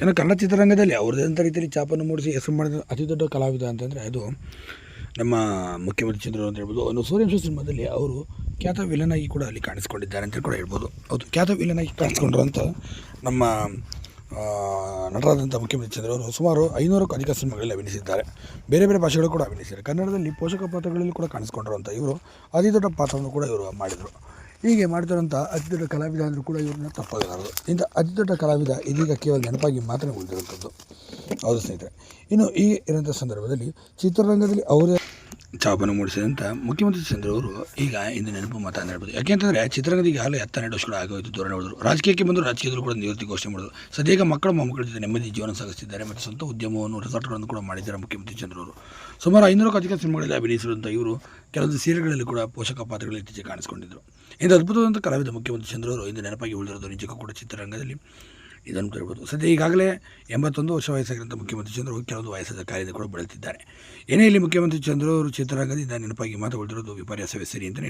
ಇನ್ನು ಕನ್ನಡ ಚಿತ್ರರಂಗದಲ್ಲಿ ಅವ್ರದ್ದಂಥ ರೀತಿಯಲ್ಲಿ ಚಾಪನ್ನು ಮೂಡಿಸಿ ಹೆಸರು ಮಾಡಿದ ಅತಿ ದೊಡ್ಡ ಕಲಾವಿದ ಅಂತಂದರೆ ಅದು ನಮ್ಮ ಮುಖ್ಯಮಂತ್ರಿ ಚಂದ್ರು ಅಂತ ಹೇಳ್ಬೋದು. ಅವನು ಸೂರ್ಯವಂಶ ಸಿನಿಮಾದಲ್ಲಿ ಅವರು ಖ್ಯಾತ ವಿಲನ್ ಆಗಿ ಕೂಡ ಅಲ್ಲಿ ಕಾಣಿಸ್ಕೊಂಡಿದ್ದಾರೆ ಅಂತ ಕೂಡ ಹೇಳ್ಬೋದು. ಹೌದು, ಖ್ಯಾತ ವಿಲನ್ ಆಗಿ ಅಂತ ನಮ್ಮ ನಟರಾದಂಥ ಮುಖ್ಯಮಂತ್ರಿ ಚಂದ್ರ ಅವರು ಸುಮಾರು ಐನೂರಕ್ಕೂ ಅಧಿಕ ಸಿನಿಮಾಗಳಲ್ಲಿ ಅಭಿನಯಿಸಿದ್ದಾರೆ. ಬೇರೆ ಬೇರೆ ಭಾಷೆಗಳು ಕೂಡ ಅಭಿನಯಿಸಿದ್ದಾರೆ. ಕನ್ನಡದಲ್ಲಿ ಪೋಷಕ ಪಾತ್ರಗಳಲ್ಲಿ ಕೂಡ ಕಾಣಿಸ್ಕೊಂಡಿರುವಂಥ ಇವರು ಅತಿ ದೊಡ್ಡ ಪಾತ್ರವನ್ನು ಕೂಡ ಇವರು ಮಾಡಿದರು. ಹೀಗೆ ಮಾಡ್ತಿರೋಂಥ ಅತಿ ದೊಡ್ಡ ಕಲಾವಿದ ಅಂದರೂ ಕೂಡ ಇವ್ರನ್ನ ತಪ್ಪಾಗಲಾರದು. ಇಂಥ ಅತಿ ದೊಡ್ಡ ಕಲಾವಿದ ಇದೀಗ ಕೇವಲ ನೆನಪಾಗಿ ಮಾತ್ರ ಉಳಿದಿರುವಂಥದ್ದು. ಹೌದು ಸ್ನೇಹಿತರೆ. ಇನ್ನು ಈ ಇರೋಂಥ ಸಂದರ್ಭದಲ್ಲಿ ಚಿತ್ರರಂಗದಲ್ಲಿ ಅವರೇ ಚಾಪನ್ನು ಮೂಡಿಸಿದಂಥ ಮುಖ್ಯಮಂತ್ರಿ ಚಂದ್ರವರು ಈಗ ಇಂದು ನೆನಪು ಮಾತು ಅಂತ ಹೇಳ್ಬೋದು ಯಾಕೆಂತಂದರೆ ಚಿತ್ರರಂಗದ ಈಗಾಗಲೇ ಆಗೋಯಿತು ವರ್ಷಗಳು ಆಗೋಯ್ತು ಧೋರಣೆ ಹೊಡೆದರು. ರಾಜಕೀಯಕ್ಕೆ ಬಂದು ರಾಜಕೀಯದಲ್ಲೂ ಕೂಡ ನಿವೃತ್ತಿ ಘೋಷಣೆ ಮಾಡಿದರು. ಸದ್ಯಕ್ಕೆ ಮಕ್ಕಳು ಮೊಮ್ಮಕ್ಕಳ ಜೊತೆ ನೆಮ್ಮದಿ ಜೀವನ ಸಾಗಿಸಿದ್ದಾರೆ ಮತ್ತು ಸ್ವಂತ ಉದ್ಯಮವನ್ನು, ರೆಸಾರ್ಟ್ಗಳನ್ನು ಕೂಡ ಮಾಡಿದ್ದಾರೆ ಮುಖ್ಯಮಂತ್ರಿ ಚಂದ್ರವರು ಸುಮಾರು ಐನೂರಕ್ಕೂ ಅಧಿಕ ಸಿನಿಮಾಗಳಲ್ಲಿ ಅಭಿನಯಿಸಿರುವಂಥ ಇವರು ಕೆಲವೊಂದು ಸೀರೆಗಳಲ್ಲಿ ಕೂಡ ಪೋಷಕ ಪಾತ್ರಗಳು ಇತ್ತೀಚೆಗೆ ಕಾಣಿಸಿಕೊಂಡಿದ್ದರು ಇಂದು ಅದ್ಭುತವಾದಂಥ ಕಲಾವಿದ ಮುಖ್ಯಮಂತ್ರಿ ಚಂದ್ರವರು ಇಂದು ನೆನಪಾಗಿ ಉಳಿದಿರೋದು ನಿಜಕ್ಕೂ ಕೂಡ ಚಿತ್ರರಂಗದಲ್ಲಿ. ಇದನ್ನು ತರ್ಬೋದು ಸದ್ಯ ಈಗಾಗಲೇ ಎಂಬತ್ತೊಂದು ವರ್ಷ ವಯಸ್ಸಾಗಿರುವಂಥ ಮುಖ್ಯಮಂತ್ರಿ ಚಂದ್ರ ಕೆಲವೊಂದು ವಯಸ್ಸಾದ ಕಾರ್ಯದ ಕೂಡ ಬಳಲ್ತಿದ್ದಾರೆ. ಏನೇ ಇಲ್ಲಿ ಮುಖ್ಯಮಂತ್ರಿ ಚಂದ್ರ ಅವರು ಚಿತ್ರರಂಗದಿಂದ ನೆನಪಾಗಿ ಮಾತು ಉಳಿದಿರೋದು ವಿಪರ್ಯಾಸವೇ ಸರಿ ಅಂತಲೇ